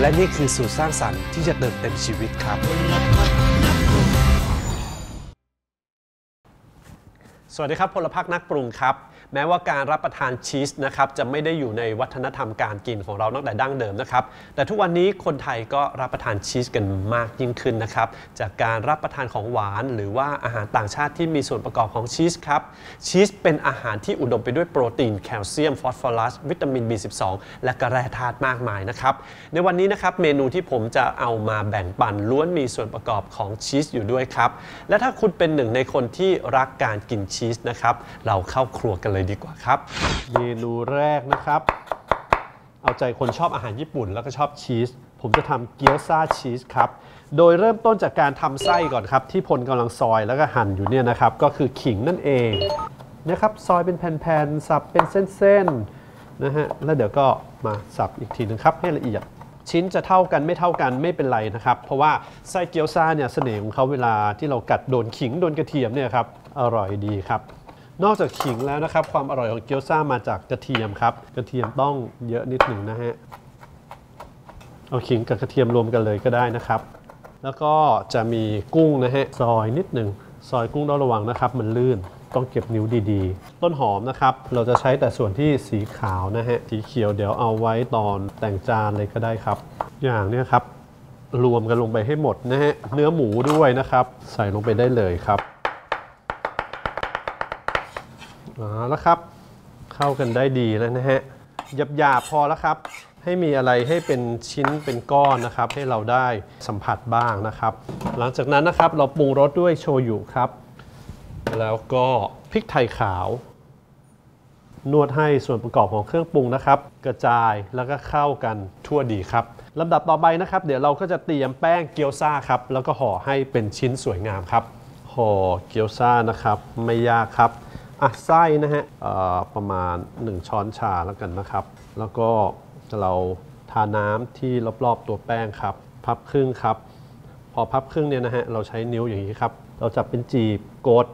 และนี่คือสูตรสร้างสรรค์ที่จะเติมเต็มชีวิตครับ สวัสดีครับพลพักนักปรุงครับ แม้ว่าการรับประทานชีสนะครับจะไม่ได้อยู่ในวัฒนธรรมการกินของเราตั้งแต่ดั้งเดิมนะครับ แต่ทุกวันนี้คนไทยก็รับประทานชีสกันมากยิ่งขึ้นนะครับ จากการรับประทานของหวานหรือว่าอาหารต่างชาติที่มีส่วนประกอบของชีสครับชีสเป็นอาหารที่อุดมไปด้วยโปรตีนแคลเซียมฟอสฟอรัสวิตามิน B12 และกระแร่ธาตุมากมายนะครับในวันนี้นะครับเมนูที่ผมจะเอามาแบ่งปันล้วนมีส่วนประกอบของชีสอยู่ด้วยครับและถ้าคุณเป็นหนึ่งในคนที่รักการกินชีสนะครับ เราเข้าครัวกันเลยดีกว่าครับ เมนูแรกนะครับ เอาใจคนชอบอาหารญี่ปุ่นแล้วก็ชอบชีส ผมจะทำเกี๊ยวซ่าชีสครับ โดยเริ่มต้นจากการทำไส้ก่อนครับ ที่พลกำลังซอยแล้วก็หั่นอยู่เนี่ยนะครับ ก็คือขิงนั่นเองนะครับซอยเป็นแผ่นๆสับเป็นเส้นๆนะฮะแล้วเดี๋ยวก็มาสับอีกทีนึงครับให้ละเอียดชิ้นจะเท่ากันไม่เท่ากันไม่เป็นไรนะครับ เพราะว่าไส้เกี๊ยวซ่าเนี่ยเสน่ห์ของเขาเวลาที่เรากัดโดนขิงโดนกระเทียมเนี่ยครับ อร่อยดีครับ นอกจากขิงแล้วนะครับ ความอร่อยของเกี๊ยวซ่ามาจากกระเทียมครับ กระเทียมต้องเยอะนิดหนึ่งนะฮะเอาขิงกับกระเทียมรวมกันเลยก็ได้นะครับ แล้วก็จะมีกุ้งนะฮะซอยนิดหนึ่งซอยกุ้งต้องระวังนะครับ มันลื่นต้องเก็บนิ้วดีๆ ต้นหอมนะครับ เราจะใช้แต่ส่วนที่สีขาวนะฮะ สีเขียวเดี๋ยวเอาไว้ตอนแต่งจานเลยก็ได้ครับ อย่างเนี้ยครับ รวมกันลงไปให้หมดนะฮะ เนื้อหมูด้วยนะครับ ใส่ลงไปได้เลยครับ เอาแล้วครับ เข้ากันได้ดีแล้วนะฮะหยาบๆพอแล้วครับ ให้มีอะไรให้เป็นชิ้นเป็นก้อนนะครับ ให้เราได้สัมผัสบ้างนะครับ หลังจากนั้นนะครับเราปรุงรสด้วยโชยุครับ แล้วก็พริกไทยขาว นวดให้ส่วนประกอบของเครื่องปรุงนะครับ กระจายแล้วก็เข้ากันทั่วดีครับลำดับต่อไปนะครับ เดี๋ยวเราก็จะเตรียมแป้งเกี๊ยวซ่าครับ แล้วก็ห่อให้เป็นชิ้นสวยงามครับห่อเกี๊ยวซ่านะครับ ไม่ยากครับ อะไส้นะฮะประมาณ 1 ช้อนชาแล้วกันนะครับ แล้วก็เราทาน้ำที่รอบๆตัวแป้งครับ พับครึ่งครับ พอพับครึ่งเนี่ยนะฮะเราใช้นิ้วอย่างนี้ครับ เราจับเป็นจีบกด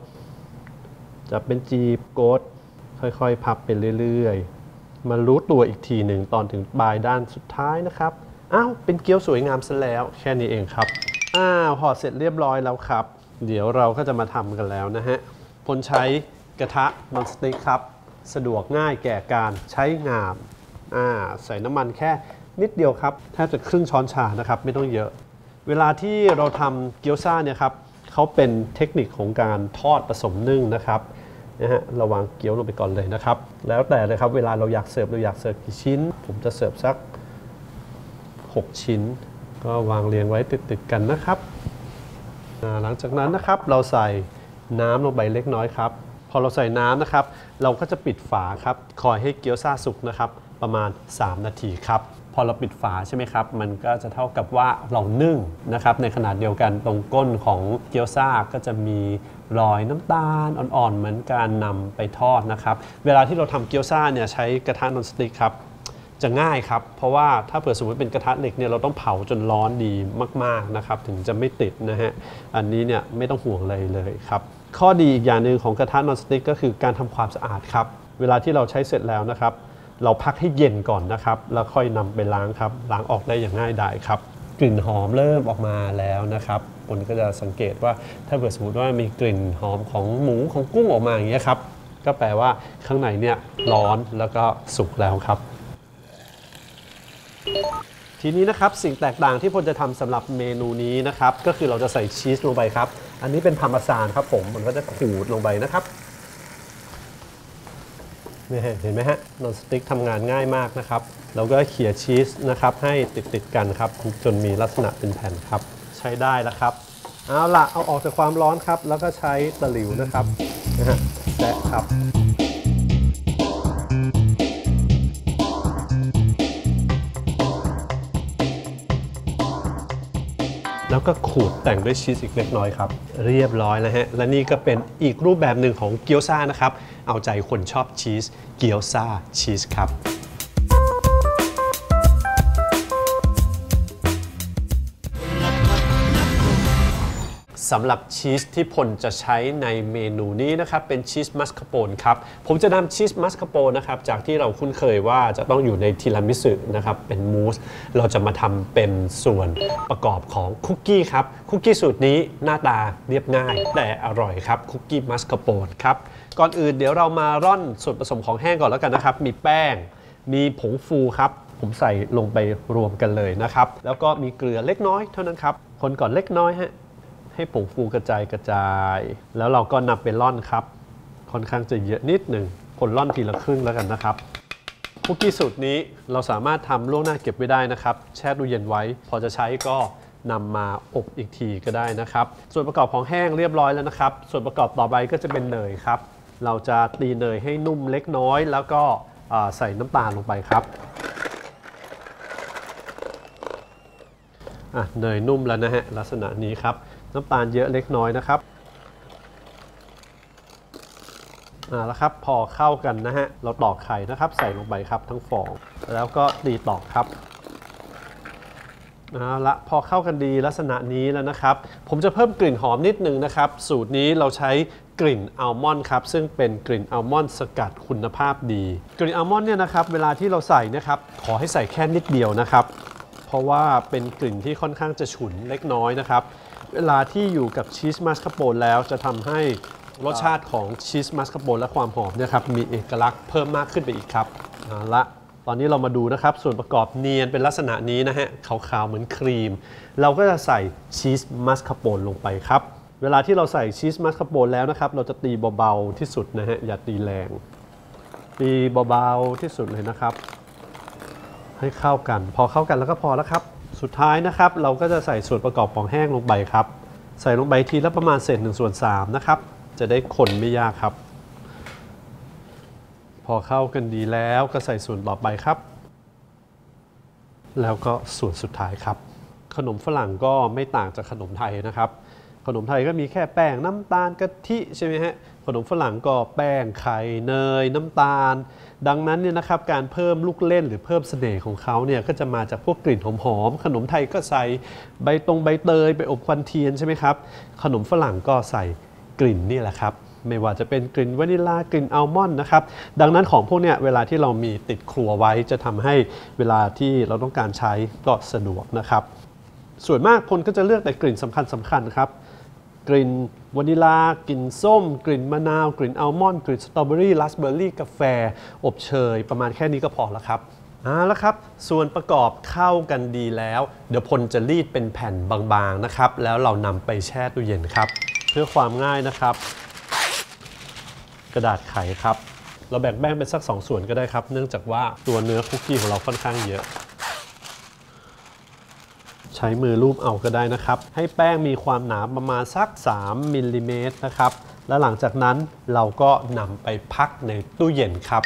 จะเป็นจีบกด ค่อยๆ พับไปเรื่อยๆ มารู้ตัวอีกทีหนึ่งตอนถึงปลายด้านสุดท้ายนะครับอ้าวเป็นเกี๊ยวสวยงามซะแล้วแค่นี้เองครับอ้าวห่อเสร็จเรียบร้อยแล้วครับ เดี๋ยวเราก็จะมาทำกันแล้วนะฮะพลใช้ กระทะนอนสติ๊กครับ สะดวกง่ายแก่การใช้งานอ่าใส่น้ำมันแค่นิดเดียวครับแทบจะครึ่งช้อนชานะครับ ไม่ต้องเยอะ เวลาที่เราทำเกี๊ยวซ่าเนี่ยครับเขาเป็นเทคนิคของการทอดผสมนึ่งนะครับนะฮะระวางเกี๊ยวลงไปก่อนเลยนะครับ แล้วแต่เลยครับเวลาเราอยากเสิร์ฟเราอยากเสิร์ฟกี่ชิ้น ผมจะเสิร์ฟสัก 6 ชิ้น ก็วางเรียงไว้ติดๆกันนะครับ หลังจากนั้นนะครับเราใส่น้ำลงไปเล็กน้อยครับ พอเราใส่น้ำนะครับ เราก็จะปิดฝาครับ คอยให้เกี๊ยวซาสุกนะครับ ประมาณ 3 นาทีครับ พอเราปิดฝาใช่ไหมครับ มันก็จะเท่ากับว่าเรานึ่งนะครับ ในขนาดเดียวกันตรงก้นของเกี๊ยวซาก็จะมีรอยน้ำตาลอ่อนๆ เหมือนการนำไปทอดนะครับ เวลาที่เราทำเกี๊ยวซาเนี่ยใช้กระทะนอนสติกครับจะง่ายครับ เพราะว่าถ้าเผื่อสมมติเป็นกระทะเหล็กเนี่ยเราต้องเผาจนร้อนดีมาก ๆนะครับ ถึงจะไม่ติดนะฮะ อันนี้เนี่ยไม่ต้องห่วงเลยเลยครับ ข้อดีอีกอย่างหนึ่งของกระทะนอนสติ๊กก็คือการทำความสะอาดครับ เวลาที่เราใช้เสร็จแล้วนะครับ เราพักให้เย็นก่อนนะครับ แล้วค่อยนำไปล้างครับ ล้างออกได้อย่างง่ายดายครับ กลิ่นหอมเริ่มออกมาแล้วนะครับคนก็จะสังเกตว่าถ้าเผื่อสมมติว่ามีกลิ่นหอมของหมูของกุ้งออกมาอย่างเงี้ยครับ ก็แปลว่าข้างในเนี่ยร้อนแล้วก็สุกแล้วครับ ทีนี้นะครับสิ่งแตกต่างที่พลจะทำสำหรับเมนูนี้นะครับ ก็คือเราจะใส่ชีสลงไปครับ อันนี้เป็นพารมาซานครับผมมันก็จะขูดลงไปนะครับนี่เห็นไหมฮะนอนสติ๊กทำงานง่ายมากนะครับเราก็เขี่ยชีสนะครับให้ติดติดๆกันครับ จนมีลักษณะเป็นแผ่นครับ ใช้ได้แล้วครับเอาละเอาออกจากความร้อนครับ แล้วก็ใช้ตะหลิวนะครับนะฮะแตะครับ แล้วก็ขูดแต่งด้วยชีสอีกเล็กน้อยครับ เรียบร้อยแล้วฮะ และนี่ก็เป็นอีกรูปแบบหนึ่งของเกี๊ยวซ่านะครับ เอาใจคนชอบชีสเกี๊ยวซ่าชีสครับ สำหรับชีสที่พลจะใช้ในเมนูนี้นะครับ เป็นชีสมัสคาโปนครับ ผมจะนำชีสมัสคาโปนนะครับ จากที่เราคุ้นเคยว่าจะต้องอยู่ในทีรามิสุนะครับ เป็นมูส เราจะมาทำเป็นส่วนประกอบของคุกกี้ครับ คุกกี้สูตรนี้หน้าตาเรียบง่าย แต่อร่อยครับ คุกกี้มัสคาโปนครับ ก่อนอื่นเดี๋ยวเรามาร่อนส่วนผสมของแห้งก่อนแล้วกันนะครับ มีแป้ง มีผงฟูครับผมใส่ลงไปรวมกันเลยนะครับ แล้วก็มีเกลือเล็กน้อยเท่านั้นครับ คนก่อนเล็กน้อยฮะ ให้ผงฟูกระจายกระจาย แล้วเราก็นำไปร่อนครับ ค่อนข้างจะเยอะนิดหนึ่งคนร่อนทีละครึ่งแล้วกันนะครับคุกกี้สูตรนี้เราสามารถทำล่วงหน้าเก็บไว้ได้นะครับ แช่ตู้เย็นไว้ พอจะใช้ก็นำมาอบอีกทีก็ได้นะครับ ส่วนประกอบของแห้งเรียบร้อยแล้วนะครับ ส่วนประกอบต่อไปก็จะเป็นเนยครับ เราจะตีเนยให้นุ่มเล็กน้อย แล้วก็ใส่น้ำตาลลงไปครับเนยนุ่มแล้วนะฮะลักษณะนี้ครับ น้ำตาลเยอะเล็กน้อยนะครับอ่าแล้วครับพอเข้ากันนะฮะเราตอกไข่นะครับ ใส่ลงไปครับทั้งฟองแล้วก็ตีตอกครับเอาละพอเข้ากันดีลักษณะนี้แล้วนะครับ ผมจะเพิ่มกลิ่นหอมนิดนึงนะครับ สูตรนี้เราใช้กลิ่นอัลมอนด์ครับ ซึ่งเป็นกลิ่นอัลมอนด์สกัดคุณภาพดี กลิ่นอัลมอนด์เนี่ยนะครับ เวลาที่เราใส่นะครับ ขอให้ใส่แค่นิดเดียวนะครับ เพราะว่าเป็นกลิ่นที่ค่อนข้างจะฉุนเล็กน้อยนะครับ เวลาที่อยู่กับชีสมัสคาโปนแล้วจะทำให้รสชาติของชีสมัสคาโปนและความหอมเนี่ยครับมีเอกลักษณ์เพิ่มมากขึ้นไปอีกครับเอาละตอนนี้เรามาดูนะครับ ส่วนประกอบเนียนเป็นลักษณะนี้นะฮะขาวๆเหมือนครีม เราก็จะใส่ชีสมัสคาโปนลงไปครับ เวลาที่เราใส่ชีสมัสคาโปนแล้วนะครับ เราจะตีเบาๆที่สุดนะฮะอย่าตีแรง ตีเบาๆที่สุดเลยนะครับ ให้เข้ากัน พอเข้ากันแล้วก็พอแล้วครับ สุดท้ายนะครับ เราก็จะใส่ส่วนประกอบของแห้งลงไปครับ ใส่ลงไปทีละประมาณเศษ1ส่วน3นะครับ จะได้คนไม่ยากครับ พอเข้ากันดีแล้วก็ใส่ส่วนต่อไปครับ แล้วก็ส่วนสุดท้ายครับ ขนมฝรั่งก็ไม่ต่างจากขนมไทยนะครับ ขนมไทยก็มีแค่แป้งน้ำตาลกะทิใช่ไหมฮะขนมฝรั่งก็แป้งไข่เนย น้ำตาล ดังนั้นเนี่ยนะครับการเพิ่มลูกเล่นหรือเพิ่มเสน่ห์ของเขาเนี่ยก็จะมาจากพวกกลิ่นหอมๆขนมไทยก็ใส่ใบตรงใบเตยไปอบควันเทียนใช่ไหมครับขนมฝรั่งก็ใส่กลิ่นนี่แหละครับไม่ว่าจะเป็นกลิ่นวานิลลากลิ่นอัลมอนด์นะครับ ดังนั้นของพวกเนี้ยเวลาที่เรามีติดครัวไว้จะทำให้เวลาที่เราต้องการใช้ก็สะดวกนะครับ ส่วนมากคนก็จะเลือกแต่กลิ่นสำคัญสำคัญครับ กลิ่นวานิลากลิ่นส้ม กลิ่นมะนาว กลิ่นอัลมอนด์กลิ่นสตรอเบอรี่ราสเบอร์รี่กาแฟ อบเชย ประมาณแค่นี้ก็พอแล้วครับเอาละครับ ส่วนประกอบเข้ากันดีแล้ว เดี๋ยวพลจะรีดเป็นแผ่นบางๆนะครับ แล้วเรานำไปแช่ตู้เย็นครับ เพื่อความง่ายนะครับ กระดาษไขครับ เราแบ่งแป้งเป็นสัก 2 ส่วนก็ได้ครับ เนื่องจากว่าตัวเนื้อคุกกี้ของเราค่อนข้างเยอะ ใช้มือรูปเอาก็ได้นะครับ ให้แป้งมีความหนาประมาณสัก 3มิลลิเมตรนะครับ และหลังจากนั้นเราก็นำไปพักในตู้เย็นครับ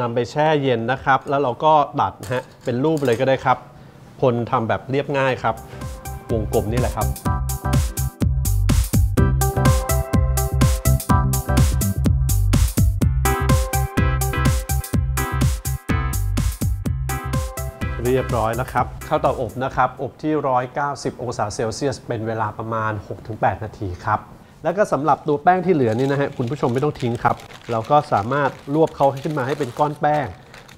นำไปแช่เย็นนะครับ แล้วเราก็ตัดฮะเป็นรูปเลยก็ได้ครับพลทำแบบเรียบง่ายครับ วงกลมนี่แหละครับ รียบร้อยแล้วครับเข้าเตาอบนะครับอบที่ 190 องศาเซลเซียส เป็นเวลาประมาณ 6-8 นาทีครับแล้วก็สำหรับตัวแป้งที่เหลือนี่นะฮะคุณผู้ชมไม่ต้องทิ้งครับ เราก็สามารถรวบเขาขึ้นมาให้เป็นก้อนแป้ง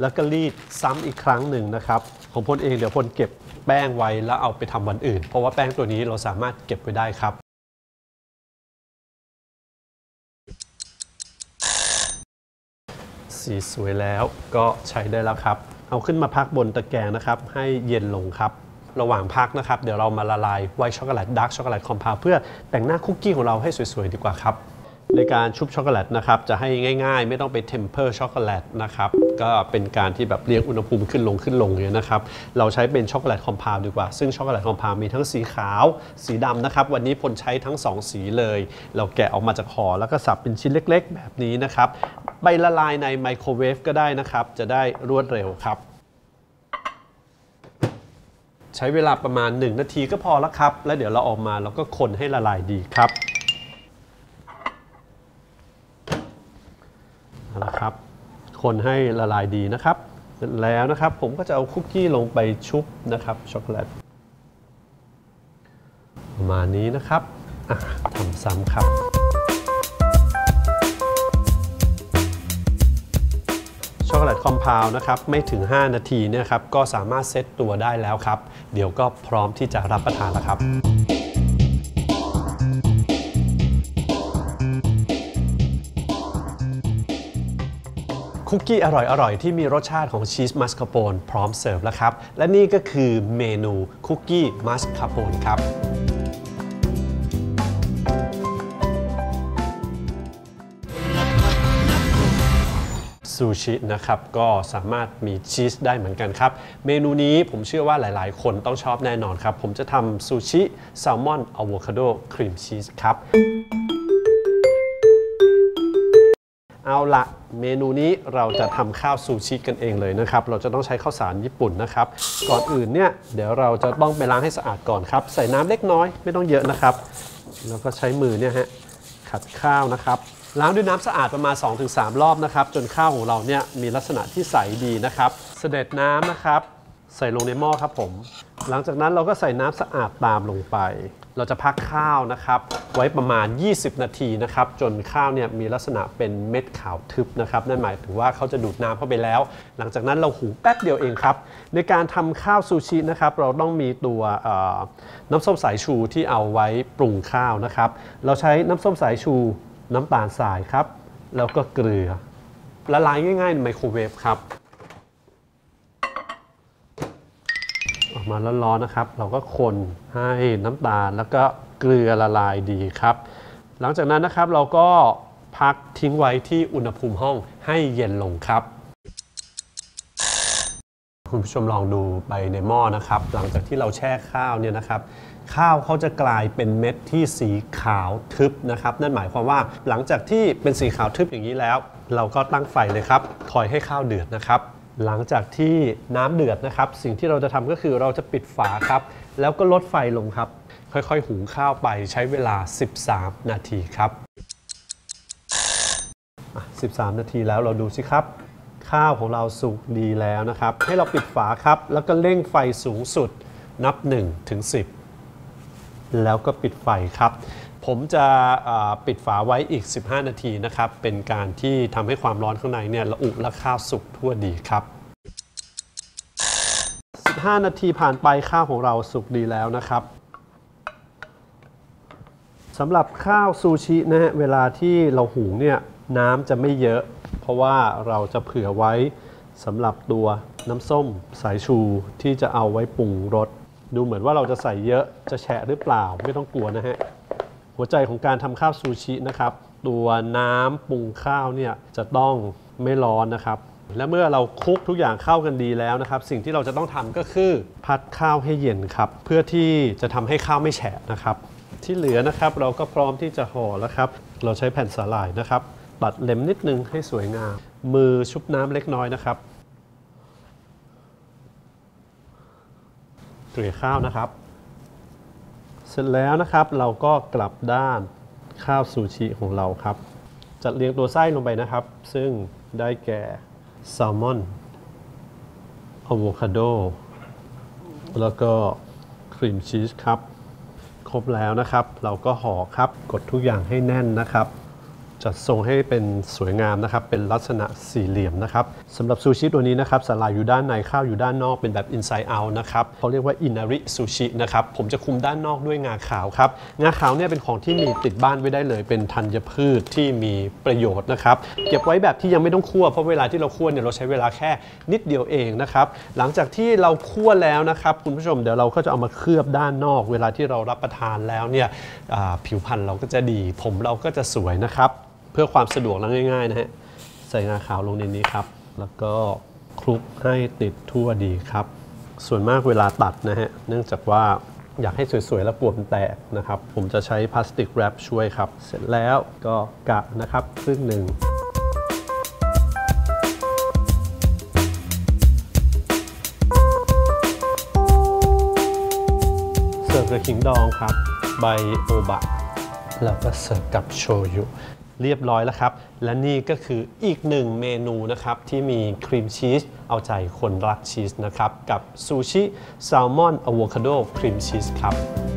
แล้วก็รีดซ้ำอีกครั้งหนึ่งนะครับ ของพลเองเดี๋ยวพลเก็บแป้งไว้แล้วเอาไปทำวันอื่น เพราะว่าแป้งตัวนี้เราสามารถเก็บไว้ได้ครับสีสวยแล้วก็ใช้ได้แล้วครับ เอาขึ้นมาพักบนตะแกรงนะครับ ให้เย็นลงครับ ระหว่างพักนะครับ เดี๋ยวเรามาละลายไวท์ช็อกโกแลตดาร์กช็อกโกแลตคอมเพลเพื่อแต่งหน้าคุกกี้ของเราให้สวยๆดีกว่าครับในการชุบช็อกโกแลตนะครับจะให้ง่ายๆ ไม่ต้องไปเทมเพอร์ช็อกโกแลตนะครับก็เป็นการที่แบบเรียงอุณหภูมิขึ้นลงขึ้นลงอย่างนี้ยนะครับเราใช้เป็นช็อกโกแลตคอมเพลดีกว่า ซึ่งช็อกโกแลตคอมเพลมีทั้งสีขาวสีดำนะครับ วันนี้พลใช้ทั้ง 2 สีเลย เราแกะออกมาจากห่อแล้วก็สับเป็นชิ้นเล็ก ๆ แบบนี้นะครับ ไปละลายในไมโครเวฟก็ได้นะครับ จะได้รวดเร็วครับ ใช้เวลาประมาณ 1 นาทีก็พอแล้วครับ แล้วเดี๋ยวเราออกมาเราก็คนให้ละลายดีครับเอาละครับ คนให้ละลายดีนะครับเสร็จแล้วนะครับ ผมก็จะเอาคุกกี้ลงไปชุบนะครับช็อกโกแลตประมาณนี้นะครับทำซ้ำครับ คอมเพลนะครับไม่ถึง 5 นาทีเนี่ยครับก็สามารถเซตตัวได้แล้วครับ เดี๋ยวก็พร้อมที่จะรับประทานแล้วครับคุกกี้อร่อยๆ ที่มีรสชาติของชีสมัสคาโปนพร้อมเสิร์ฟแล้วครับ และนี่ก็คือเมนูคุกกี้มัสคาโปนครับ ซูชินะครับก็สามารถมีชีสได้เหมือนกันครับ เมนูนี้ผมเชื่อว่าหลายๆ คนต้องชอบแน่นอนครับ ผมจะทำซูชิแซลมอนอะโวคาโดครีมชีสครับเอาละเมนูนี้เราจะทำข้าวซูชิกันเองเลยนะครับ เราจะต้องใช้ข้าวสารญี่ปุ่นนะครับ ก่อนอื่นเนี่ยเดี๋ยวเราจะต้องไปล้างให้สะอาดก่อนครับ ใส่น้ำเล็กน้อยไม่ต้องเยอะนะครับ แล้วก็ใช้มือเนี่ยฮะขัดข้าวนะครับ ล้างด้วยน้ำสะอาดประมาณ 2-3 รอบนะครับ จนข้าวของเราเนี่ยมีลักษณะที่ใสดีนะครับ เสด็จน้ำนะครับ ใส่ลงในหม้อครับผม หลังจากนั้นเราก็ใส่น้ำสะอาดตามลงไป เราจะพักข้าวนะครับ ไว้ประมาณ 20 นาทีนะครับ จนข้าวเนี่ยมีลักษณะเป็นเม็ดขาวทึบนะครับ นั่นหมายถึงว่าเขาจะดูดน้ำเข้าไปแล้ว หลังจากนั้นเราหุงแป๊บเดียวเองครับ ในการทำข้าวซูชินะครับ เราต้องมีตัวน้ำส้มสายชูที่เอาไว้ปรุงข้าวนะครับ เราใช้น้ำส้มสายชู น้ำตาลทรายครับ แล้วก็เกลือ ละลายง่ายๆในไมโครเวฟครับออกมาร้อนๆนะครับ เราก็คนให้น้ำตาลแล้วก็เกลือละลายดีครับ หลังจากนั้นนะครับเราก็พักทิ้งไว้ที่อุณหภูมิห้องให้เย็นลงครับ คุณผู้ชมลองดูไปในหม้อนะครับ หลังจากที่เราแช่ข้าวเนี่ยนะครับ ข้าวเขาจะกลายเป็นเม็ดที่สีขาวทึบนะครับ นั่นหมายความว่าหลังจากที่เป็นสีขาวทึบอย่างนี้แล้ว เราก็ตั้งไฟเลยครับคอยให้ข้าวเดือดนะครับ หลังจากที่น้ำเดือดนะครับ สิ่งที่เราจะทำก็คือเราจะปิดฝาครับ แล้วก็ลดไฟลงครับ ค่อยๆ หุงข้าวไปใช้เวลา 13 นาทีครับ 13 นาทีแล้วเราดูสิครับ ข้าวของเราสุกดีแล้วนะครับ ให้เราปิดฝาครับ แล้วก็เร่งไฟสูงสุดนับ1ถึง10 แล้วก็ปิดไฟครับ ผมจะปิดฝาไว้อีก 15 นาทีนะครับ เป็นการที่ทำให้ความร้อนข้างในเนี่ยระอุและข้าวสุกทั่วดีครับ 15 นาทีผ่านไปข้าวของเราสุกดีแล้วนะครับสำหรับข้าวซูชินะฮะเวลาที่เราหุงเนี่ย น้ำจะไม่เยอะ เพราะว่าเราจะเผื่อไว้สำหรับตัวน้ำส้มสายชูที่จะเอาไว้ปรุงรสดูเหมือนว่าเราจะใส่เยอะจะแฉะหรือเปล่าไม่ต้องกลัวนะฮะหัวใจของการทำข้าวซูชินะครับ ตัวน้ำปรุงข้าวเนี่ยจะต้องไม่ร้อนนะครับ และเมื่อเราคลุกทุกอย่างเข้ากันดีแล้วนะครับ สิ่งที่เราจะต้องทำก็คือพัดข้าวให้เย็นครับ เพื่อที่จะทำให้ข้าวไม่แฉะนะครับ ที่เหลือนะครับเราก็พร้อมที่จะห่อแล้วครับ เราใช้แผ่นสาหร่ายนะครับ ตัดเล็มนิดนึงให้สวยงาม มือชุบน้ำเล็กน้อยนะครับเกลี่ยข้าวนะครับ เสร็จแล้วนะครับเราก็กลับด้านข้าวซูชิของเราครับ จัดเรียงตัวไส้ลงไปนะครับ ซึ่งได้แก่แซลมอนอะโวคาโดแล้วก็ครีมชีสครับ ครบแล้วนะครับ เราก็ห่อครับ กดทุกอย่างให้แน่นนะครับ จัดทรงให้เป็นสวยงามนะครับ เป็นลักษณะสี่เหลี่ยมนะครับสำหรับซูชิตัวนี้นะครับสาหร่ายอยู่ด้านในข้าวอยู่ด้านนอกเป็นแบบ inside out นะครับเขาเรียกว่าอินาริซูชินะครับผมจะคุมด้านนอกด้วยงาขาวครับงาขาวเนี่ยเป็นของที่มีติดบ้านไว้ได้เลย เป็นธัญพืชที่มีประโยชน์นะครับเก็บไว้แบบที่ยังไม่ต้องคั่วเพราะเวลาที่เราคั่วเนี่ยเราใช้เวลาแค่นิดเดียวเองนะครับหลังจากที่เราคั่วแล้วนะครับคุณผู้ชมเดี๋ยวเราก็จะเอามาเคลือบด้านนอก เวลาที่เรารับประทานแล้วเนี่ยผิวพรรณเราก็จะดี ผมเราก็จะสวยนะครับ พื่อความสะดวกและง่ายๆนะฮะใส่งาขาวลงในนี้ครับ แล้วก็คลุกให้ติดทั่วดีครับ ส่วนมากเวลาตัดนะฮะเนื่องจากว่าอยากให้สวยๆ แล้วปวมันแตกนะครับ ผมจะใช้พลาสติกแรปช่วยครับ เสร็จแล้วก็กะนะครับครึ่งหนึ่งเสิร์ฟกับขิงดองครับ ใบโอบะ แล้วก็เสิร์ฟกับโชยุ เรียบร้อยแล้วครับ และนี่ก็คืออีกหนึ่งเมนูนะครับที่มีครีมชีสเอาใจคนรักชีสนะครับ กับซูชิแซลมอนอะโวคาโดครีมชีสครับ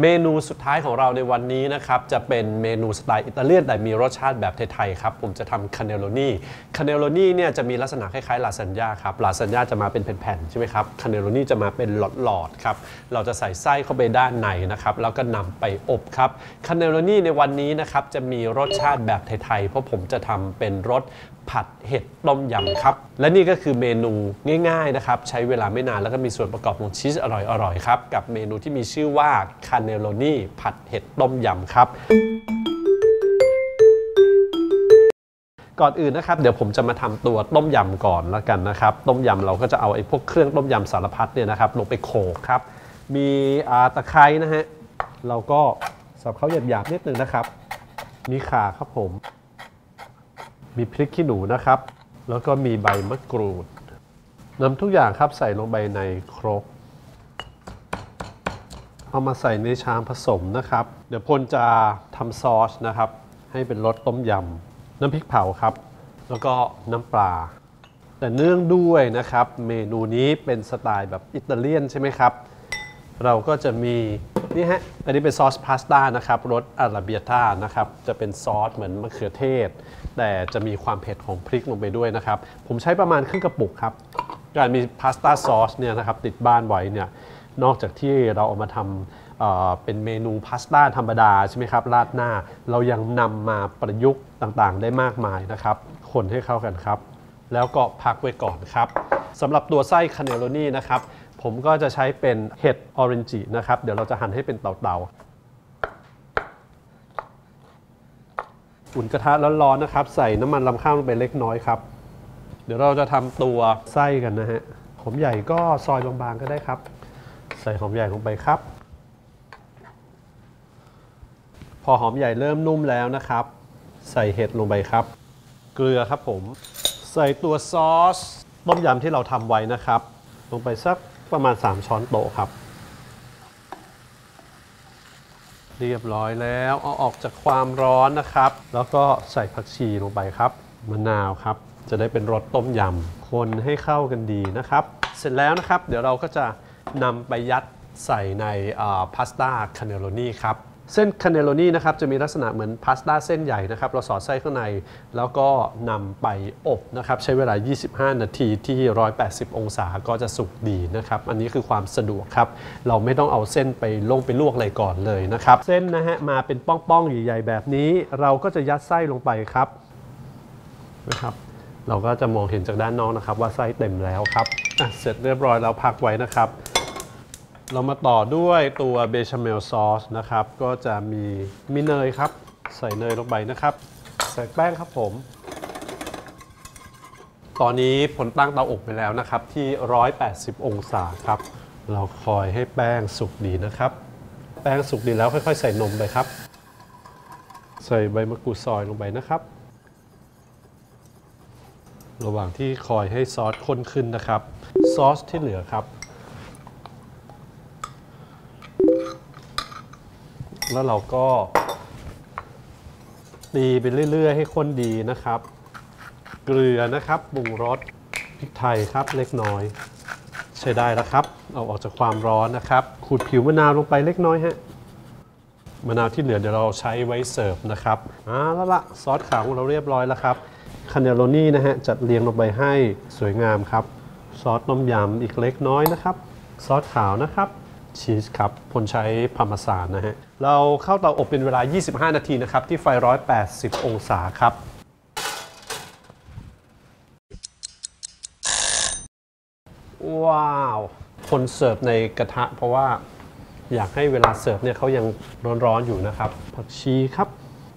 เมนูสุดท้ายของเราในวันนี้นะครับ จะเป็นเมนูสไตล์อิตาเลียนแต่มีรสชาติแบบไทยๆครับ ผมจะทำคาเนโรนีคาเนโรนีเนี่ยจะมีลักษณะคล้ายๆลาซานญ่าครับลาซานญ่าจะมาเป็นแผ่นๆใช่ไหมครับคาเนโรนีจะมาเป็นหลอดๆครับเราจะใส่ไส้เข้าไปด้านในนะครับแล้วก็นำไปอบครับคาเนโรนีในวันนี้นะครับจะมีรสชาติแบบไทยๆเพราะผมจะทำเป็นรสผัดเห็ดต้มยำครับ และนี่ก็คือเมนูง่ายๆนะครับ ใช้เวลาไม่นานแล้วก็มีส่วนประกอบของชีสอร่อยๆครับ กับเมนูที่มีชื่อว่าคาเนโรนีผัดเห็ดต้มยำครับก่อนอื่นนะครับเดี๋ยวผมจะมาทำตัวต้มยำก่อนแล้วกันนะครับต้มยำเราก็จะเอาไอ้พวกเครื่องต้มยำสารพัดเนี่ยนะครับลงไปโขลกครับ มีตะไคร้นะฮะเราก็สับเขาหยาบๆนิดนึงนะครับ มีข่าครับผม มีพริกขี้หนูนะครับ แล้วก็มีใบมะกรูดนำทุกอย่างครับใส่ลงไปในครก เอามาใส่ในชามผสมนะครับ เดี๋ยวพลจะทำซอสนะครับ ให้เป็นรสต้มยำน้ำพริกเผาครับ แล้วก็น้ำปลา แต่เนื่องด้วยนะครับ เมนูนี้เป็นสไตล์แบบอิตาเลียนใช่ไหมครับ เราก็จะมี นี่ฮะ อันนี้เป็นซอสพาสต้านะครับ รสอาราเบียต้านะครับ จะเป็นซอสเหมือนมะเขือเทศ แต่จะมีความเผ็ดของพริกลงไปด้วยนะครับ ผมใช้ประมาณครึ่งกระปุกครับ การมีพาสต้าซอสเนี่ยนะครับติดบ้านไว้เนี่ย นอกจากที่เราเอามาทำเเป็นเมนูพาสต้าธรรมดาใช่ไหมครับ ราดหน้า เรายังนำมาประยุกต์ต่างๆ ได้มากมายนะครับ คนให้เข้ากันครับ แล้วก็พักไว้ก่อนครับสำหรับตัวไส้คาเนโรนี่นะครับ ผมก็จะใช้เป็นเห็ดออเรนจินะครับ เดี๋ยวเราจะหั่นให้เป็นเตาๆอุ่นกระทะร้อนๆนะครับ ใส่น้ำมันลำข้าวลงไปเล็กน้อยครับ เดี๋ยวเราจะทำตัวไส้กันนะฮะหอมใหญ่ก็ซอยบางๆก็ได้ครับ ใส่หอมใหญ่ลงไปครับ พอหอมใหญ่เริ่มนุ่มแล้วนะครับ ใส่เห็ดลงไปครับ เกลือครับผม ใส่ตัวซอสต้มยำที่เราทำไว้นะครับ ลงไปสัก ประมาณ 3 ช้อนโต๊ะครับ เรียบร้อยแล้วเอาออกจากความร้อนนะครับ แล้วก็ใส่ผักชีลงไปครับมะนาวครับ จะได้เป็นรสต้มยำคนให้เข้ากันดีนะครับ เสร็จแล้วนะครับ เดี๋ยวเราก็จะนำไปยัดใส่ในพาสต้าคาเนโรนี่ครับ เส้นคาเนโรนีนะครับจะมีลักษณะเหมือนพาสต้าเส้นใหญ่นะครับ เราสอดไส้ข้างในแล้วก็นำไปอบนะครับ ใช้เวลา 25 นาทีที่ 180 องศาก็จะสุกดีนะครับ อันนี้คือความสะดวกครับ เราไม่ต้องเอาเส้นไปลงไปลวกอะไรก่อนเลยนะครับ เส้นนะฮะมาเป็นป้องๆ ใหญ่ๆ แบบนี้ เราก็จะยัดไส้ลงไปครับนะครับเราก็จะมองเห็นจากด้านนอกนะครับ ว่าไส้เต็มแล้วครับอะเสร็จเรียบร้อยแล้วพักไว้นะครับ เรามาต่อด้วยตัวเบชาเมลซอสนะครับ ก็จะมีมีเนยครับ ใส่เนยลงไปนะครับ ใส่แป้งครับผม ตอนนี้ผลตั้งเตาอบไปแล้วนะครับ ที่ 180 องศาครับ เราคอยให้แป้งสุกดีนะครับ แป้งสุกดีแล้วค่อย ๆ ใส่นมไปครับ ใส่ใบมะกรูดซอยลงไปนะครับ ระหว่างที่คอยให้ซอสข้นขึ้นนะครับ ซอสที่เหลือครับ แล้วเราก็ตีไปเรื่อย ๆ ให้ข้นดีนะครับ เกลือนะครับปรุงรสพริกไทยครับเล็กน้อย ใช้ได้แล้วครับ เอาออกจากความร้อนนะครับขูดผิวมะนาวลงไปเล็กน้อยฮะมะนาวที่เหลือเดี๋ยวเราใช้ไว้เสิร์ฟนะครับอ่าแล้วละซอสขาวของเราเรียบร้อยแล้วครับคาเนโรนี่นะฮะจัดเรียงลงไปให้สวยงามครับ ซอสต้มยำอีกเล็กน้อยนะครับ ซอสขาวนะครับ ชีสครับพลใช้พาร์เมซานนะฮะ เราเข้าเตาอบเป็นเวลา 25 นาทีนะครับ ที่ไฟ 180 องศาครับ ว้าวคนเสิร์ฟในกระทะ เพราะว่าอยากให้เวลาเสิร์ฟเนี่ยเขายังร้อนๆอยู่นะครับ ผักชีครับ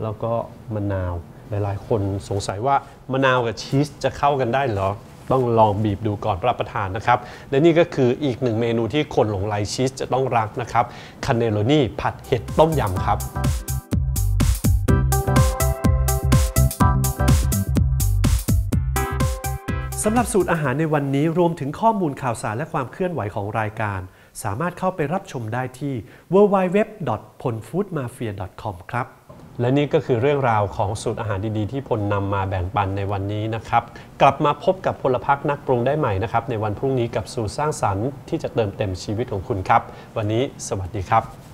แล้วก็มะนาว หลายๆ คนสงสัยว่ามะนาวกับชีสจะเข้ากันได้เหรอ ต้องลองบีบดูก่อนรับประทานนะครับ และนี่ก็คืออีกหนึ่งเมนูที่คนหลงไหลชีสจะต้องรักนะครับคาเนโรนี่ผัดเห็ดต้มยำครับสำหรับสูตรอาหารในวันนี้รวมถึงข้อมูลข่าวสารและความเคลื่อนไหวของรายการ สามารถเข้าไปรับชมได้ที่ www.polfoodmafia.com ครับ และนี่ก็คือเรื่องราวของสูตรอาหารดีๆ ที่พลนำมาแบ่งปันในวันนี้นะครับ กลับมาพบกับพลพักนักปรุงได้ใหม่นะครับ ในวันพรุ่งนี้กับสูตรสร้างสรรค์ที่จะเติมเต็มชีวิตของคุณครับ วันนี้สวัสดีครับ